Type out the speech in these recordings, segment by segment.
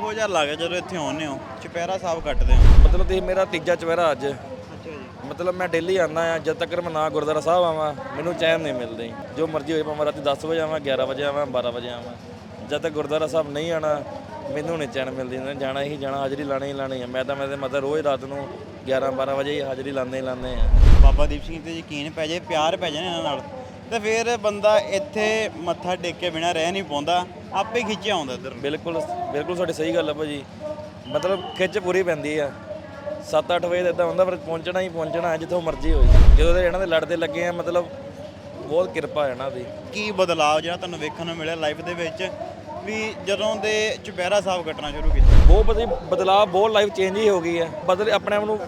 ਕਿਹੋ ਜਿਹਾ ਲੱਗਦਾ ਜਦੋਂ ਇੱਥੇ ਆਉਂਦੇ ਹੋ। ਚੁਪਹਿਰਾ ਸਾਹਿਬ ਕੱਟਦੇ ਹੋ। ਮਤਲਬ ਤੇ ਮੇਰਾ ਤੀਜਾ ਚੁਹਿਰਾ ਅੱਜ। ਅੱਛਾ ਜੀ। ਮਤਲਬ ਮੈਂ ਡੇਲੀ ਆਉਂਦਾ ਆ ਜਦ ਤੱਕ ਮੈਂ ਨਾ ਗੁਰਦੁਆਰਾ ਸਾਹਿਬ ਆਵਾਂ ਮੈਨੂੰ ਚੈਨ ਨਹੀਂ ਮਿਲਦਾ। ਜੀ। ਜੋ ਮਰਜ਼ੀ ਹੋਏ ਭਾਵੇਂ ਰਾਤੀ 10 ਵਜੇ ਆਵਾਂ 11 ਵਜੇ ਆਵਾਂ 12 ਵਜੇ ਆਵਾਂ। ਜਦ ਤੱਕ ਗੁਰਦੁਆਰਾ ਸਾਹਿਬ ਨਹੀਂ ਆਣਾ ਮੈਨੂੰ ਨਹੀਂ ਚੈਨ ਮਿਲਦੀ। ਨਾ ਜਾਣਾ ਹੀ ਜਾਣਾ ਹਾਜ਼ਰੀ ਲਾਣੀ ਹੀ ਲਾਣੀ ਹੈ। ਮੈਂ ਤਾਂ ਮੇਰੇ ਮਦਰ ਰੋਜ਼ ਰਾਤ ਨੂੰ 11 12 ਵਜੇ ਹੀ ਹਾਜ਼ਰੀ ਲਾਉਂਦੇ ਹੀ ਲਾਉਂਦੇ ਆ ਬਾਬਾ ਦੀਪ ਸਿੰਘ ਤੇ ਯਕੀਨ ਪੈ ਜਾਏ ਪਿਆਰ ਪੈ ਨਾ ਇਹਨਾਂ ਨਾਲ ਤੇ ਫਿਰ ਬੰਦਾ ਇੱਥੇ ਮੱਥਾ ਟੇਕ ਕੇ ਬਿਨਾ ਰਹਿ ਨਹੀਂ ਪਾਉਂਦਾ। ਆਪੇ ਖਿੱਚਿਆ ਆਉਂਦਾ ਇੱਧਰ। ਬਿਲਕੁਲ ਬਿਲਕੁਲ ਤੁਹਾਡੀ ਸਹੀ ਗੱਲ ਹੈ ਭਾਜੀ। ਮਤਲਬ ਖਿੱਚ ਪੂਰੀ ਪੈਂਦੀ ਆ। 7-8 ਵਜੇ ਇਦਾਂ ਹੁੰਦਾ ਪਰ ਪਹੁੰਚਣਾ ਹੀ ਪਹੁੰਚਣਾ ਜਿੱਥੋਂ ਮਰਜ਼ੀ ਹੋਈ। ਜਦੋਂ ਦੇ ਇਹਨਾਂ ਦੇ ਲੜਦੇ ਲੱਗੇ ਆ ਮਤਲਬ ਬਹੁਤ ਕਿਰਪਾ ਹੈ ਇਹਨਾਂ ਦੀ। ਕੀ ਬਦਲਾਅ ਜਿਹੜਾ ਤੁਹਾਨੂੰ ਵੇਖਣ ਨੂੰ ਮਿਲਿਆ ਲਾਈਫ ਦੇ ਵਿੱਚ ਵੀ ਜਦੋਂ ਦੇ ਚੁਪਹਿਰਾ ਸਾਹਿਬ ਕੱਟਣਾ ਸ਼ੁਰੂ ਕੀਤਾ? ਬਹੁਤ ਬਦਲੀ ਬਦਲਾਅ ਬਹੁਤ ਲਾਈਫ ਚੇਂਜ ਹੀ ਹੋ ਗਈ ਹੈ। ਬਦਲ ਆਪਣੇ ਆਪ ਨੂੰ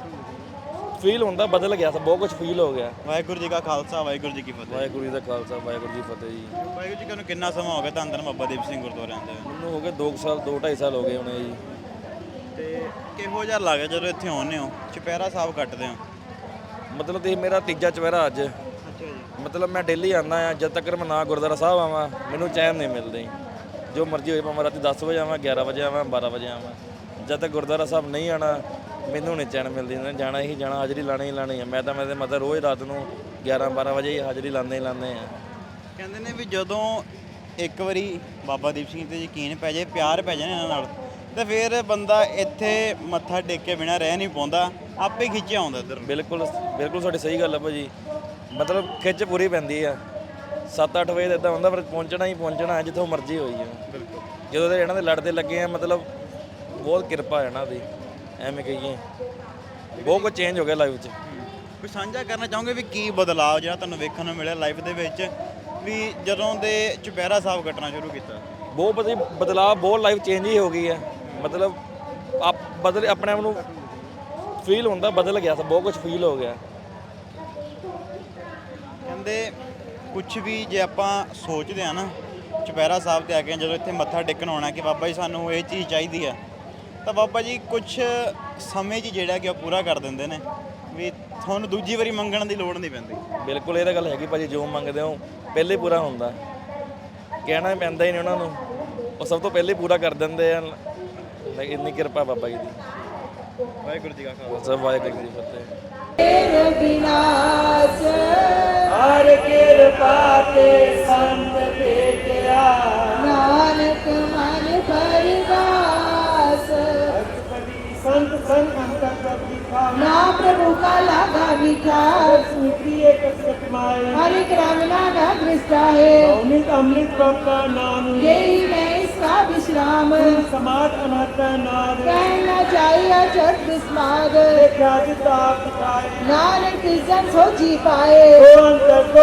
ਫੀਲ ਹੁੰਦਾ ਬਦਲ ਗਿਆ ਸਭ ਬਹੁਤ ਕੁਝ ਫੀਲ ਹੋ ਗਿਆ। ਵਾਹਿਗੁਰੂ ਜੀ ਕਾ ਖਾਲਸਾ ਵਾਹਿਗੁਰੂ ਜੀ ਕੀ ਫਤਿਹ। ਵਾਹਿਗੁਰੂ ਜੀ ਦਾ ਖਾਲਸਾ ਵਾਹਿਗੁਰੂ ਜੀ ਕੀ ਫਤਿਹ ਜੀ। ਵਾਹਿਗੁਰੂ ਜੀ ਨੂੰ ਕਿੰਨਾ ਸਮਾਂ ਹੋ ਗਿਆ ਧੰਨ ਧੰਨ ਬਾਬਾ ਦੀਪ ਸਿੰਘ ਗੁਰਦੁਆਰੇ ਆਉਂਦੇ ਹੋਏ ਮੈਨੂੰ ਹੋ ਗਏ 2 ਸਾਲ 2 2.5 ਸਾਲ ਹੋ ਗਏ ਹੁਣੇ ਜੀ। ਤੇ ਕਿਹੋ ਜਿਹਾ ਲੱਗਦਾ ਜਦੋਂ ਇੱਥੇ ਆਉਂਦੇ ਹੋ? ਚੁਪਹਿਰਾ ਸਾਹਿਬ ਕੱਟਦੇ ਹੋ? ਮਤਲਬ ਤੇ ਮੇਰਾ ਤੀਜਾ ਚੁਹਿਰਾ ਅੱਜ। ਅੱਛਾ ਜੀ। ਮਤਲਬ ਮੈਂ ਡੇਲੀ ਆਉਂਦਾ ਆ ਜਦ ਤੱਕ ਮੈਂ ਨਾ ਗੁਰਦੁਆਰਾ ਸਾਹਿਬ ਆਵਾਂ ਮੈਨੂੰ ਚੈਨ ਨਹੀਂ ਮਿਲਦਾ। ਜੀ। ਜੋ ਮਰਜ਼ੀ ਹੋਏ ਭਾਵੇਂ ਰਾਤੀ 10 ਵਜੇ ਆਵਾਂ 11 ਵਜੇ ਆਵਾਂ 12 ਵਜੇ ਆਵਾਂ। ਜਦ ਤੱਕ ਗੁਰਦੁਆਰਾ ਸਾਹਿਬ ਨਹੀਂ ਆਣਾ ਮੈਨੂੰ ਨਹੀਂ ਚੈਨ ਮਿਲਦੀ ਨਾ ਜਾਣਾ ਹੀ ਜਾਣਾ ਹਾਜ਼ਰੀ ਲਾਣੀ ਹੀ ਲਾਣੀ ਹੈ ਮੈਂ ਤਾਂ ਮੇਰੇ ਮਦਰ ਰੋਜ਼ ਰਾਤ ਨੂੰ 11 12 ਵਜੇ ਹੀ ਹਾਜ਼ਰੀ ਲਾਉਂਦੇ ਹੀ ਲਾਉਂਦੇ ਆ। ਕਹਿੰਦੇ ਨੇ ਵੀ ਜਦੋਂ ਇੱਕ ਵਾਰੀ ਬਾਬਾ ਦੀਪ ਸਿੰਘ ਤੇ ਯਕੀਨ ਪੈ ਜਾਏ ਪਿਆਰ ਪੈ ਜਾਏ ਇਹਨਾਂ ਨਾਲ ਤੇ ਫਿਰ ਬੰਦਾ ਇੱਥੇ ਮੱਥਾ ਟੇਕ ਕੇ ਬਿਨਾ ਰਹਿ ਨਹੀਂ ਪਾਉਂਦਾ ਆਪੇ ਖਿੱਚਿਆ ਆਉਂਦਾ ਇੱਧਰ ਨੂੰ। ਬਿਲਕੁਲ ਬਿਲਕੁਲ ਤੁਹਾਡੀ ਸਹੀ ਗੱਲ ਹੈ ਭਾਜੀ ਮਤਲਬ ਖਿੱਚ ਪੂਰੀ ਪੈਂਦੀ ਆ। 7-8 ਵਜੇ ਇਦਾਂ ਹੁੰਦਾ ਪਰ ਪਹੁੰਚਣਾ ਹੀ ਪਹੁੰਚਣਾ ਹੈ ਜਿੱਥੋਂ ਮਰਜ਼ੀ ਹੋਈ ਹੈ ਜਦੋਂ ਦੇ ਇਹਨਾਂ ਦੇ ਲੜਦੇ ਲੱਗੇ ਆ ਮਤਲਬ ਬਹੁਤ ਕਿਰਪਾ ਹੈ ਇਹਨਾਂ ਦੀ। ਐਵੇਂ ਕਹੀਏ। ਬਹੁਤ ਕੁਝ ਚੇਂਜ ਹੋ ਗਿਆ ਲਾਈਫ 'ਚ। ਕੋਈ ਸਾਂਝਾ ਕਰਨਾ ਚਾਹੋਗੇ ਵੀ ਕੀ ਬਦਲਾਅ ਜਿਹੜਾ ਤੁਹਾਨੂੰ ਵੇਖਣ ਨੂੰ ਮਿਲਿਆ ਲਾਈਫ ਦੇ ਵਿੱਚ? ਵੀ ਜਦੋਂ ਦੇ ਚੁਪਹਿਰਾ ਸਾਹਿਬ ਕੱਟਣਾ ਸ਼ੁਰੂ ਕੀਤਾ। ਬਹੁਤ ਬਦਲੀ ਬਦਲਾਅ ਬਹੁਤ ਲਾਈਫ ਚੇਂਜ ਹੀ ਹੋ ਗਈ ਹੈ। ਮਤਲਬ ਆਪ ਬਦਲ ਆਪਣੇ ਆਪ ਨੂੰ ਫੀਲ ਹੁੰਦਾ ਬਦਲ ਗਿਆ ਸਭ ਬਹੁਤ ਕੁਝ ਫੀਲ ਹੋ ਗਿਆ। ਕਹਿੰਦੇ ਕੁਝ ਵੀ ਜੇ ਆਪਾਂ ਸੋਚਦੇ ਆ ਨਾ ਚੁਪਹਿਰਾ ਸਾਹਿਬ ਤੇ ਆ ਕੇ ਜਦੋਂ ਇੱਥੇ ਮੱਥਾ ਟੇਕਣ ਆਉਣਾ ਕਿ ਬਾਬਾ ਜੀ ਸਾਨੂੰ ਇਹ ਚੀਜ਼ ਚਾਹੀਦੀ ਆ ਤਾਂ ਬਾਬਾ ਜੀ ਕੁਝ ਸਮੇਂ 'ਚ ਜਿਹੜਾ ਕਿ ਉਹ ਪੂਰਾ ਕਰ ਦਿੰਦੇ ਨੇ ਵੀ ਤੁਹਾਨੂੰ ਦੂਜੀ ਵਾਰੀ ਮੰਗਣ ਦੀ ਲੋੜ ਨਹੀਂ ਪੈਂਦੀ। ਬਿਲਕੁਲ ਇਹ ਤਾਂ ਗੱਲ ਹੈਗੀ ਭਾਜੀ ਜੋ ਮੰਗਦੇ ਹੋ ਪਹਿਲੇ ਪੂਰਾ ਹੁੰਦਾ। ਕਹਿਣਾ ਪੈਂਦਾ ਹੀ ਨਹੀਂ ਉਹਨਾਂ ਨੂੰ। ਉਹ ਸਭ ਤੋਂ ਪਹਿਲੇ ਪੂਰਾ ਕਰ ਦਿੰਦੇ ਆ। ਇੰਨੀ ਕਿਰਪਾ ਬਾਬਾ ਜੀ ਦੀ। ਵਾਹਿਗੁਰੂ ਜੀ ਕਾ ਖਾਲਸਾ। ਸਭ ਵਾਹਿਗੁਰੂ ਜੀ ਫਤਿਹ। ਤੇਰ ਹਰ ਕਿਰਪਾ ਤੇ ਸੰਤ વિકાસ સુખીએ કસે કમાય હરે ગ્રામના ના દ્રષ્ટાએ અમૃત અમૃત પ્રભા નામ યહી મેં સ્વા વિશ્રામ સમાજ અમરતા નાદ कहना चाहिए जब विस्मार राजता नानक किसन सो जी पाए ओ अंतर को